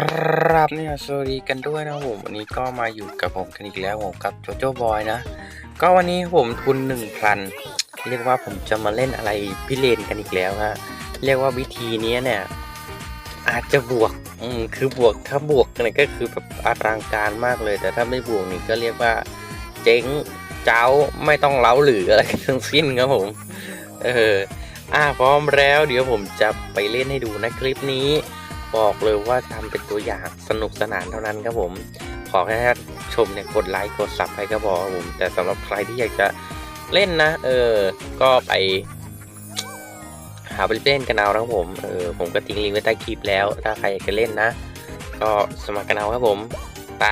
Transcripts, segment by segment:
ครับเนี่ยสวัสดีกันด้วยนะผมวันนี้ก็มาอยู่กับผมกันอีกแล้วผมกับโจโจ้บอยนะ ก็วันนี้ผมทุนหนึ่งพันเรียกว่าผมจะมาเล่นอะไรพิเรนกันอีกแล้วฮะเรียกว่าวิธีนี้เนี่ยอาจจะบวกอืมคือบวกถ้าบวกเนี่ยก็คือแบบอลังการมากเลย แต่ถ้าไม่บวกนี่ก็เรียกว่าเจ๊งเจ้าไม่ต้องเล้าหรืออะไรทั้งสิ้นครับผมเอออ่าพร้อมแล้ว เดี๋ยวผมจะไปเล่นให้ดูนะคลิปนี้ บอกเลยว่าทำเป็นตัวอย่างสนุกสนานเท่านั้นครับผม ขอแค่ท่านชมเนี่ยกดไลค์กดซับให้ก็พอครับผม แต่สำหรับใครที่อยากจะเล่นนะ เออ ก็ไป หาไปเล่นกันเอาครับผม เออ ผมก็ทิ้งลิงก์ไว้ใต้คลิปแล้ว ถ้าใครอยากจะเล่นนะ ก็สมัครกันเอาครับผมไป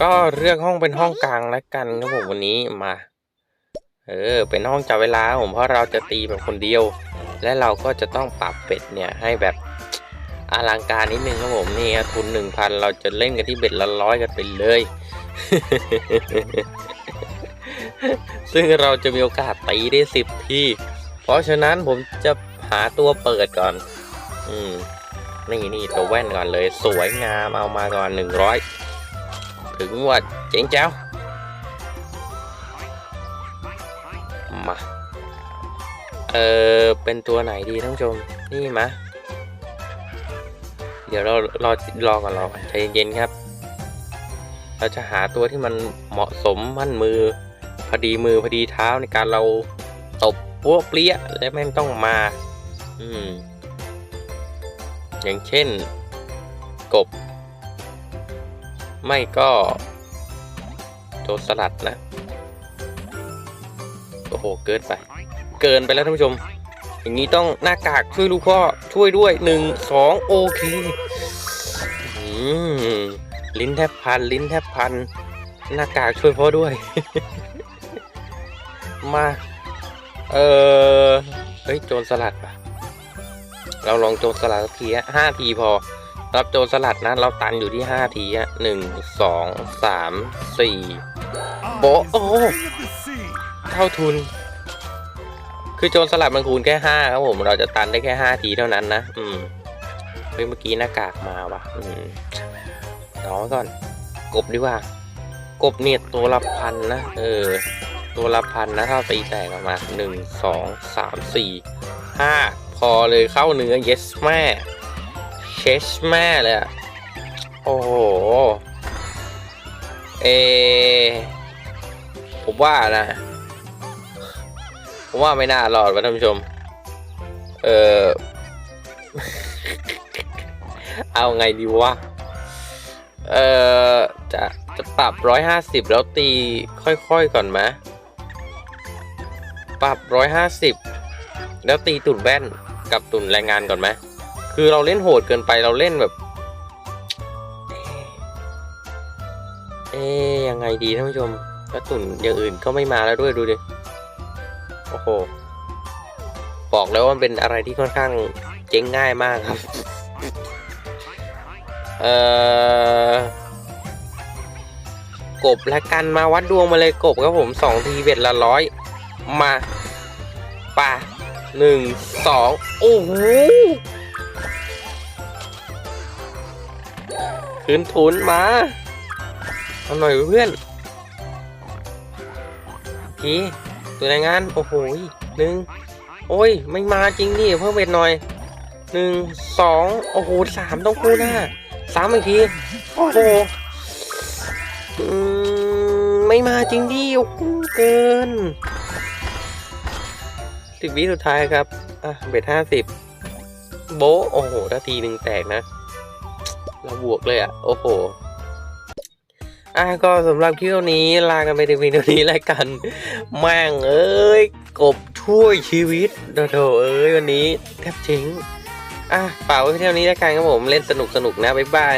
ก็เลือกห้องเป็นห้องกลางแล้วกันครับผมวันนี้มา เออ เป็นห้องจับเวลาผมเพราะเราจะตีแบบคนเดียว และเราก็จะต้องปรับเป็ดเนี่ยให้แบบ อลังการนิดนึงครับผมนี่ครับทุนหนึ่งพันเราจะเล่นกันที่เบ็ดละร้อยกันไปเลย ซึ่งเราจะมีโอกาสตีได้สิบที่ เพราะฉะนั้นผมจะหาตัวเปิดก่อน อืมนี่นี่ตัวแว่นก่อนเลย สวยงามเอามาก่อนหนึ่งร้อยถึงว่าเจ๋งเจ้า มา เออเป็นตัวไหนดีท่านผู้ชม นี่มะ เดี๋ยวเรารอรอก่อนรอก่อนใจเย็นๆครับ เราจะหาตัวที่มันเหมาะสมมั่นมือ พอดีมือพอดีเท้าในการเราตบปัวเปรี้ยและไม่ต้องมา อืม อย่างเช่น กบ ไม่ก็ตัวสลัดนะ โอ้โห เกินไป เกินไปแล้วท่านผู้ชม อย่างนี้ต้องหน้ากากช่วยลูกพ่อช่วยด้วยหนึ่งสองโอเคอืมลิ้นแทบพัน ลิ้นแทบพัน หน้ากากช่วยพ่อด้วย มา เออเฮ้ยโจรสลัดปะเราลองโจรสลัดสักทีฮะห้าทีพอรับโจรสลัดนะ เราตันอยู่ที่ห้าทีฮะหนึ่งสองสามสี่โบโอ้เท่าทุน คือโจรสลัดมันคูณแค่ห้าครับผมเราจะตันได้แค่ห้าทีเท่านั้นนะอืมเฮ้ยเมื่อกี้หน้ากากมาว่ะอืมรอไว้ก่อน กบดีกว่า กบเนี่ยตัวละพันนะเออ ตัวละพันนะถ้าตีแตกออกมาหนึ่งสองสามสี่ห้าพอเลยเข้าเนื้อ yes แม่ yes แม่เลยอะโอ้โหเอผมว่านะ ผมว่าไม่น่ารอดวะท่านผู้ชม เออเอาไงดีวะ เออจะจะปรับร้อยห้าสิบแล้วตีค่อยๆก่อนไหมปรับร้อยห้าสิบแล้วตีตุ่นแว่นกับตุ่นแรงงานก่อนไหมคือเราเล่นโหดเกินไปเราเล่นแบบ เอ๊ยยังไงดีท่านผู้ชม แล้วตุ่นอย่างอื่นก็ไม่มาแล้วด้วยดูดิ โอ้โห บอกแล้วว่ามันเป็นอะไรที่ค่อนข้างเจ๊งง่ายมากครับ เอ่อกบและกันมาวัดดวงมาเลยกบครับผมสองทีเบ็ดละร้อยมาป่าหนึ่งสองโอ้โหคืนทุนมาเอาหน่อยเพื่อนที ตัวแรงงานโอ้โหหนึ่งโอ้ยไม่มาจริงดิเพิ่มเบ็ดหน่อยหนึ่งสองโอ้โหสามต้องคู่หน้าสามอีกทีโอ้โหไม่มาจริงดิโอ้โหเกินสิบวิสุดท้ายครับอะเบ็ดห้าสิบโบโอ้โหถ้าทีหนึ่งแตกนะ เราบวกเลยอะ โอ้โห อ่ะก็สำหรับคลิปนี้ลากันไปในวิดีโอนี้แล้วกัน แม่งเอ้ย กบช่วยชีวิตโถเอ้ย วันนี้แทบเจ๊งอ่ะเปล่าไว้เท่านี้แล้วกันครับผมเล่นสนุกสนุกๆนะ บ๊ายบาย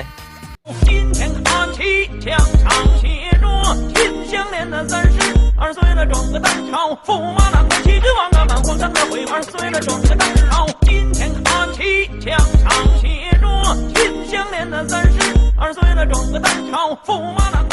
今天看齐，墙上写着“金项链的三十二岁了，装个蛋炒，驸马郎的旗帜王啊，满皇上的徽二岁了，装个蛋炒。今天看齐，墙上写着“金项链的三十二岁了，装个蛋炒，驸马郎。”